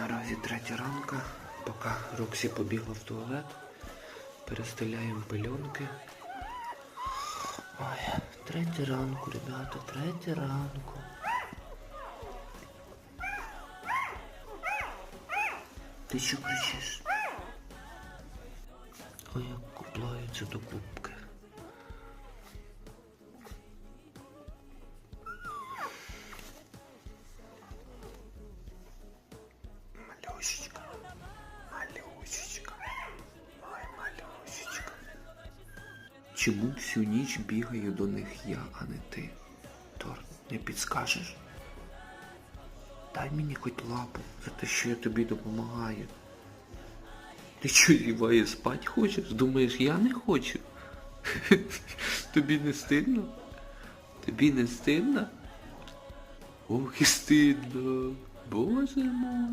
Наразі третя ранка, поки Роксі побігла в туалет, перестеляємо пильонки. Ой, третя ранку, ребята, третя ранку. Ти що кричиш? Ой, як куплаються до кубки. Чому всю ніч бігаю до них я, а не ти? Тор, не підскажеш? Дай мені хоч лапу за те, що я тобі допомагаю. Ти що, Іває, спать хочеш? Думаєш, я не хочу? Тобі не стидно? Тобі не стидно? Ох і стидно. Боже мой.